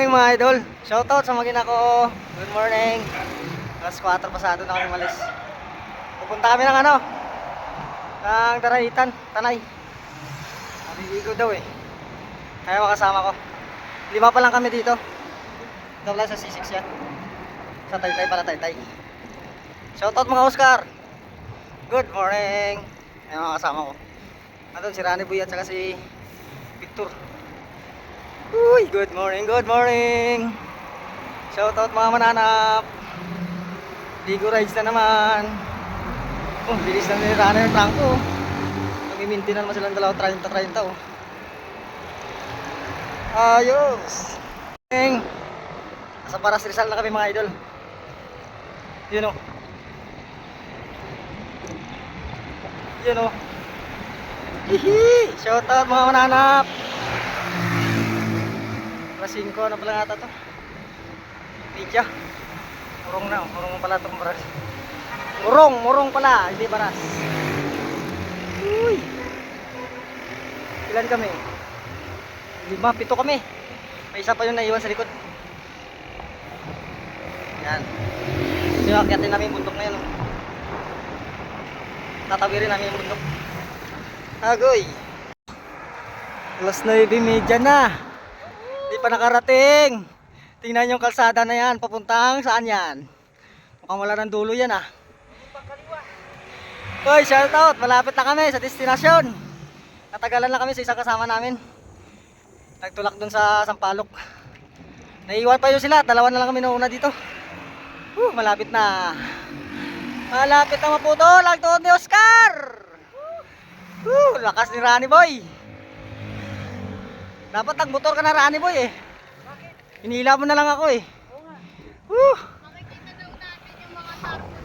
morning mga idol. Shoutout sa magina ko. Good morning. Alas 4 pasado na kami malis. Pupunta kami ng ano? Ng Daraitan, Tanay. Naliligo daw eh. Kaya makasama ko. Lima pa lang kami dito. Ito pala sa C6 yan. Sa Taytay para Taytay. Shoutout mga Oscar. Good morning. Ayan mga kasama ko. Nandun si Rani Buy at si Victor. Uy, good morning, good morning. Shoutout mga mananap. Ligo rides na naman. Oh, bilis na ni Rani ng trangko. Namiminti na naman silang dalawa 30-30 oh. Ayos. Morning. Sa Paras Rizal na kami mga idol. Yun oh. Yun oh. Hihi! Shoutout mga mananap! Alas 5 na pala nata to. Media. Murong na, murong pala itong baras. Murong, murong pala, hindi baras. Uy! Ilan kami? Lima, pito kami. May isa pa yung naiwan sa likod. Yan. Sinakyatin namin yung bundok na yan. oh. Tatawirin namin yung bundok. Agoy! Alas 9.30 na. Di pa nakarating. Tingnan yung kalsada na yan. Papuntang saan yan? Mukhang wala ng dulo yan ah. Hoy, shout out. Malapit na kami sa destinasyon. Natagalan na kami sa isang kasama namin. Nagtulak dun sa Sampalok. Naiiwan pa yun sila. Dalawa na lang kami nauna dito. Whew, malapit na. Malapit na maputol. Ang tuhod ni Oscar. Whew, lakas ni Rani Boy. Dapat nagmotor ka na Rani Boy eh. Hinila mo na lang ako eh. Woo!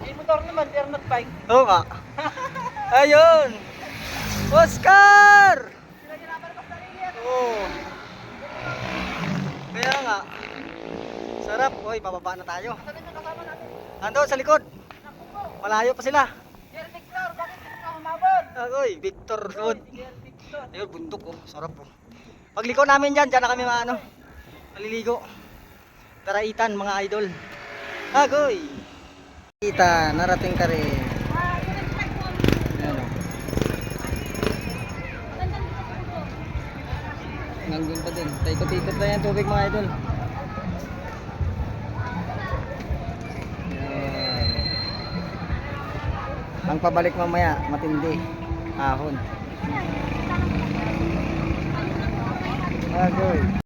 May motor naman, pero not bike. Oo nga. Ayun! Oscar! Oo. Kaya nga. Sarap. Uy, bababa na tayo. Ando sa likod. Malayo pa sila. Dear Victor, bakit hindi ka humabot? Agoy, Victor Road. Ayun, bundok oh. Sarap oh. Pagliko namin dyan, dyan na kami maano. Maliligo. Taraitan, mga idol. Agoy! Kita, narating ka rin. Oh. Nandun pa din. Taikot-ikot na yan tubig mga idol. Ang pabalik mamaya, matindi. Ahon. Agoy.